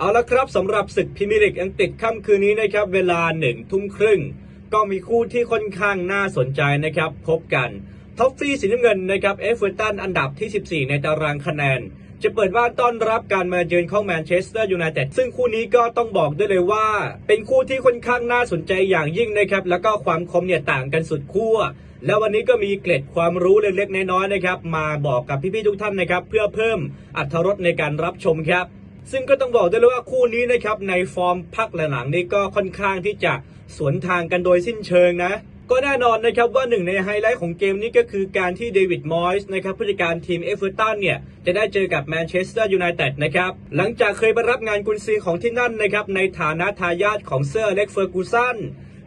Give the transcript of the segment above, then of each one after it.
เอาละครับสำหรับศึกพรีเมียร์ลีกอังกฤษค่ำคืนนี้นะครับ เวลาหนึ่งทุ่มครึ่ง ก็มีคู่ที่ค่อนข้างน่าสนใจนะครับ พบกันท็อฟฟี่สีน้ำเงินนะครับเอฟเวอร์ตันอันดับที่ 14 ในตารางคะแนน จะเปิดบ้านต้อนรับการมาเยือนของแมนเชสเตอร์ยูไนเต็ดซึ่งคู่นี้ก็ต้องบอกได้เลยว่า เป็นคู่ที่ค่อนข้างน่าสนใจอย่างยิ่งนะครับ แล้วก็ความคมเนี่ยต่างกันสุดขั้วแล้ววันนี้ก็มีเกร็ดความรู้เล็กๆน้อยๆนะครับ มาบอกกับพี่ๆทุกท่านนะครับ เพื่อเพิ่มอรรถรสในการรับชมครับ ซึ่งก็ต้องบอกได้เลยว่าคู่นี้นะครับในฟอร์มพักหลังๆนี้ก็ค่อนข้างที่จะสวนทางกันโดยสิ้นเชิงนะ ก็แน่นอนนะครับว่าหนึ่งในไฮไลท์ของเกมนี้ก็คือการที่เดวิดมอยส์นะครับผู้จัดการทีมเอฟเวอร์ตันเนี่ย จะได้เจอกับแมนเชสเตอร์ยูไนเต็ดนะครับ หลังจากเคยไปรับงานกุนซือของที่นั่นนะครับ ในฐานะทายาทของเซอร์เล็กเฟอร์กูสัน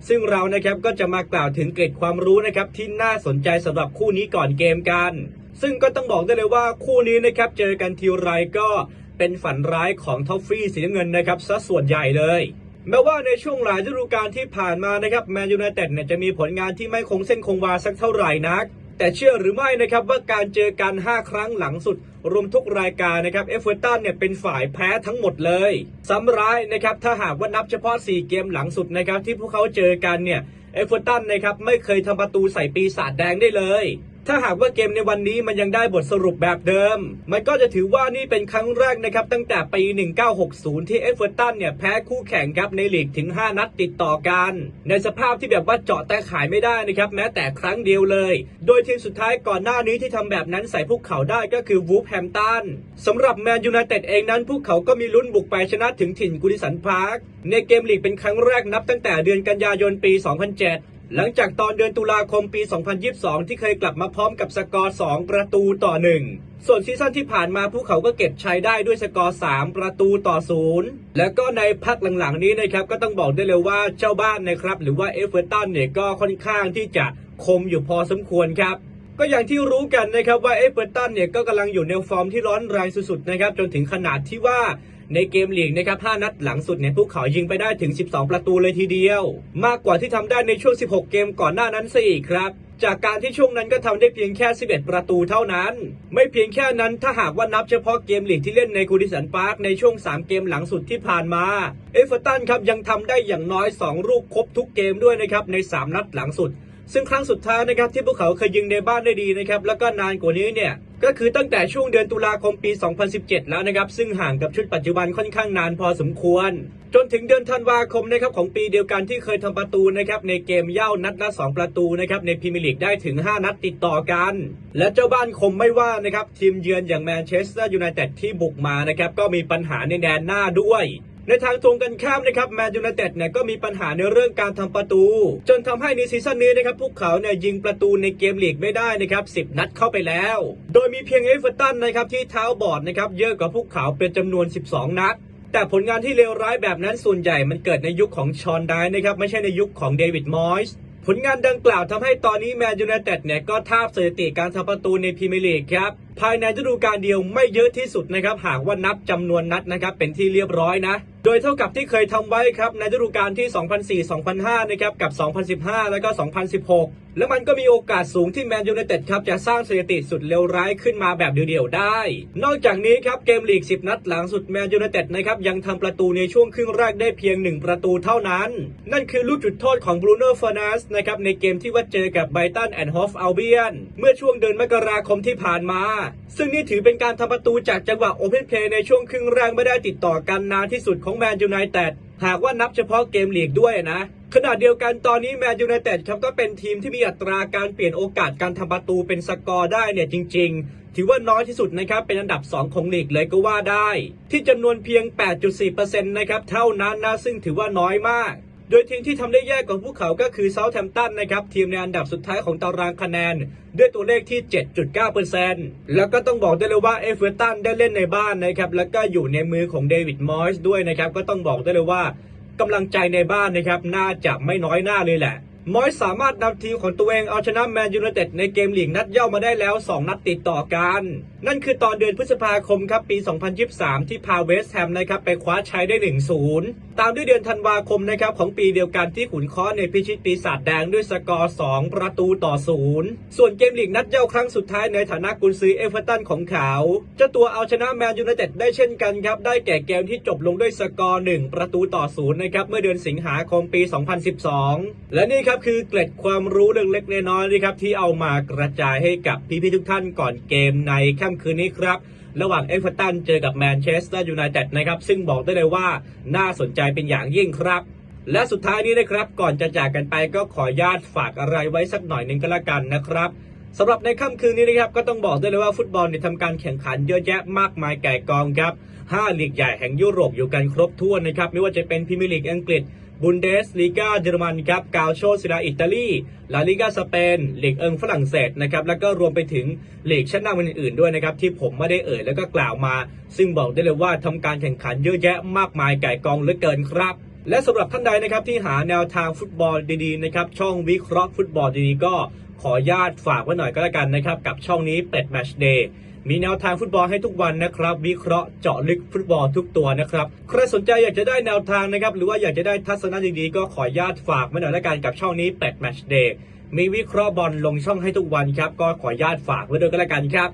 ซึ่งเรานะครับก็จะมากล่าวถึงเกร็ดความรู้นะครับที่น่าสนใจสำหรับคู่นี้ก่อนเกมกัน ซึ่งก็ต้องบอกได้เลยว่าคู่นี้นะครับเจอกันทีไรก็ เป็นฝันร้ายของท็อฟฟี่สีน้ำเงินนะครับซะส่วนใหญ่เลย แม้ว่าในช่วงหลายฤดูกาลที่ผ่านมานะครับแมนยูไนเต็ดเนี่ยจะมีผลงานที่ไม่คงเส้นคงวาสักเท่าไหร่นัก แต่เชื่อหรือไม่นะครับว่าการเจอกัน 5 ครั้งหลังสุด รวมทุกรายการนะครับเอฟเวอร์ตันเนี่ยเป็นฝ่ายแพ้ทั้งหมดเลยซ้ำร้ายนะครับถ้าหากว่านับเฉพาะ 4 เกมหลังสุดนะครับที่พวกเขาเจอกันเนี่ยเอฟเวอร์ตันนะครับไม่เคยทำประตูใส่ปีศาจแดงได้เลย ถ้าหากว่าเกมในวันนี้มันยังได้บทสรุปแบบเดิม มันก็จะถือว่านี่เป็นครั้งแรกนะครับตั้งแต่ปี 1960 ที่เอฟเวอร์ตันเนี่ยแพ้คู่แข่งครับในลีกถึง 5 นัดติดต่อกัน ในสภาพที่แบบว่าเจาะแต่ขายไม่ได้นะครับแม้แต่ครั้งเดียวเลย โดยทีมสุดท้ายก่อนหน้านี้ที่ทำแบบนั้นใส่พวกเขาได้ก็คือวูฟแฮมตันสำหรับแมนยูไนเต็ดเองนั้น พวกเขาก็มีลุ้นบุกไปชนะถึงถิ่นกุดิสันพาร์คในเกมลีกเป็นครั้งแรกนับตั้งแต่เดือนกันยายนปี 2007 หลังจากตอนเดือนตุลาคมปี 2022 ที่เคยกลับมาพร้อมกับสกอร์ 2 ประตูต่อ 1 ส่วนซีซั่นที่ผ่านมาพวกเขาก็เก็บชัยได้ด้วยสกอร์ 3 ประตูต่อ 0 แล้วก็ในพักหลังๆนี้นะครับก็ต้องบอกได้เลยว่าเจ้าบ้านนะครับหรือว่าเอฟเวอร์ตันเนี่ยก็ค่อนข้างที่จะคมอยู่พอสมควรครับก็อย่างที่รู้กันนะครับว่าเอฟเวอร์ตันเนี่ยก็กำลังอยู่ในฟอร์มที่ร้อนแรงสุดๆนะครับจนถึงขนาดที่ว่า ในเกมลีกนะครับ 5 นัดหลังสุดเนี่ยพวกเขายิงไปได้ถึง 12 ประตูเลยทีเดียว มากกว่าที่ทำได้ในช่วง 16 เกมก่อนหน้านั้นซะอีกครับจากการที่ช่วงนั้นก็ทำได้เพียงแค่ 11 ประตูเท่านั้น ไม่เพียงแค่นั้นถ้าหากว่านับเฉพาะเกมลีกที่เล่นในกูดิสันพาร์คในช่วง 3 เกมหลังสุดที่ผ่านมา เอฟเวอร์ตันครับยังทำได้อย่างน้อย 2 ลูกครบทุกเกมด้วยนะครับใน 3 นัดหลังสุด ซึ่งครั้งสุดท้ายนะครับที่พวกเขาเคยยิงในบ้านได้ดีนะครับแล้วก็นานกว่านี้เนี่ย ก็คือตั้งแต่ช่วงเดือนตุลาคมปี 2017 แล้วนะครับ ซึ่งห่างกับชุดปัจจุบันค่อนข้างนานพอสมควร จนถึงเดือนธันวาคมนะครับของปีเดียวกันที่เคยทำประตูนะครับในเกมเย่านัดละ 2 ประตูนะครับในพรีเมียร์ลีกได้ถึง 5 นัดติดต่อกัน และเจ้าบ้านคมไม่ว่านะครับทีมเยือนอย่างแมนเชสเตอร์ยูไนเต็ดที่บุกมานะครับก็มีปัญหาในแดนหน้าด้วย ในทางตรงกันข้ามนะครับแมนยูไนเต็ดเนี่ยก็มีปัญหาในเรื่องการทำประตู จนทำให้ในซีซั่นนี้นะครับพวกเขาเนี่ยยิงประตูในเกมลีกไม่ได้นะครับ10 นัดเข้าไปแล้ว โดยมีเพียงเอฟเวอร์ตันนะครับที่เท้าบอดนะครับเยอะกว่าพวกเขาเป็นจำนวน 12 นัดแต่ผลงานที่เลวร้ายแบบนั้นส่วนใหญ่มันเกิดในยุคของชอนไดนะครับไม่ใช่ในยุคของเดวิดมอยส์ ผลงานดังกล่าวทำให้ตอนนี้แมนยูไนเต็ดเนี่ยก็ทาบสถิติการทำประตูในพรีเมียร์ลีกครับภายในฤดูกาลเดียวไม่เยอะที่สุดนะครับหากว่านับจำนวนนัดนะครับเป็นที่เรียบร้อยนะ โดยเท่ากับที่เคยทำไว้ครับในฤดูกาลที่ 2004-2005 นะครับกับ 2015 แล้วก็ 2016 แล้วมันก็มีโอกาสสูงที่แมนยูไนเต็ดครับจะสร้างสถิติสุดเลวร้ายขึ้นมาแบบเดียวๆได้ นอกจากนี้ครับเกมลีก 10 นัดหลังสุดแมนยูไนเต็ดนะครับยังทำประตูในช่วงครึ่งแรกได้เพียง 1 ประตูเท่านั้น นั่นคือลูกจุดโทษของบรูโน่เฟอร์นัสนะครับในเกมที่ว่าเจอกับไบตันแอนด์ฮอฟอัลเบียนเมื่อช่วงเดือนมกราคมที่ผ่านมา ซึ่งนี่ถือเป็นการทำประตูจากจังหวะโอเพนเพลย์ในช่วงครึ่งแรกไม่ได้ติดต่อกันนานที่สุดของแมนยูไนเต็ด หากว่านับเฉพาะเกมลีกด้วยนะ ขณะเดียวกันตอนนี้แมนยูไนเต็ดครับก็เป็นทีมที่มีอัตราการเปลี่ยนโอกาสการทำประตูเป็นสกอร์ได้เนี่ยจริง ๆ ถือว่าน้อยที่สุดนะครับเป็นอันดับ 2 ของลีกเลยก็ว่าได้ ที่จำนวนเพียง 8.4%นะครับเท่านั้นนะซึ่งถือว่าน้อยมาก โดยทีมที่ทำได้แย่กว่าพวกเขาก็คือเซาท์แฮมป์ตันนะครับทีมในอันดับสุดท้ายของตารางคะแนน ด้วยตัวเลขที่ 7.9%แล้วก็ต้องบอกได้เลยว่าเอฟเวอร์ตันได้เล่นในบ้านนะครับแล้วก็อยู่ในมือของเดวิดมอยส์ด้วยนะครับก็ต้องบอกได้เลยว่ากำลังใจในบ้านนะครับน่าจะไม่น้อยหน้าเลยแหละ มอยส์สามารถนำทีมของตัวเองเอาชนะแมนยูไนเต็ดในเกมลีกนัดเย่ามาได้แล้ว 2 นัดติดต่อกัน นั่นคือตอนเดือนพฤษภาคมครับปี 2023 ที่พาเวสแฮมนะครับไปคว้าชัยได้ 1-0 ตามด้วยเดือนธันวาคมนะครับของปีเดียวกันที่ขุนค้อในพิชิตปีศาจแดงด้วยสกอร์ 2 ประตูต่อ 0 ส่วนเกมลีกนัดเย้าครั้งสุดท้ายในฐานะกุนซือเอเวอร์ตันของเขาเจ้าตัวเอาชนะแมนยูไนเต็ดได้เช่นกันครับได้แก่เกมที่จบลงด้วยสกอร์ 1 ประตูต่อ 0 นะครับเมื่อเดือนสิงหาคมปี 2012 และนี่ครับคือเกร็ดความรู้เล็กๆน้อยๆนะครับที่เอามากระจายให้กับพี่ๆทุกท่านก่อนเกมในค่ำคืนนี้ครับ ระหว่างเอเวอร์ตันเจอกับแมนเชสเตอร์ยูไนเต็ดนะครับซึ่งบอกได้เลยว่าน่าสนใจเป็นอย่างยิ่งครับ และสุดท้ายนี้นะครับก่อนจะจากกันไปก็ขอญาตฝากอะไรไว้สักหน่อยหนึ่งก็แล้วกันนะครับสำหรับในค่ำคืนนี้นะครับก็ต้องบอกได้เลยว่าฟุตบอลเนี่ยทำการแข่งขันเยอะแยะมากมายแก่กองครับ5ลีกใหญ่แห่งยุโรปอยู่กันครบถ้วนนะครับไม่ว่าจะเป็นพรีเมียร์ลีกอังกฤษ บุนเดสลีกาเยอรมันครับกาโชซิลาอิตาลีลาลิกาสเปนลีกเอิงฝรั่งเศสนะครับแล้วก็รวมไปถึงลีกชั้นนำอื่นๆด้วยนะครับที่ผมไม่ได้เอ่ยแล้วก็กล่าวมา ซึ่งบอกได้เลยว่าทำการแข่งขันเยอะแยะมากมายไก่กองเหลือเกินครับและสำหรับท่านใดนะครับที่หาแนวทางฟุตบอลดีๆนะครับช่องวิเคราะห์ฟุตบอลดีๆก็ขอญาตฝากไว้หน่อยก็แล้วกันนะครับกับช่องนี้เป็ดแมชเดย์ มีแนวทางฟุตบอลให้ทุกวันนะครับ วิเคราะห์เจาะลึกฟุตบอลทุกตัวนะครับ ใครสนใจอยากจะได้แนวทางนะครับ หรือว่าอยากจะได้ทัศนะดีๆก็ขอญาตฝากไว้หน่อยละกันกับช่องนี้แปดแมชเดย์มีวิเคราะห์บอลลงช่องให้ทุกวันครับ ก็ขอญาตฝากไว้ด้วยก็แล้วกันครับ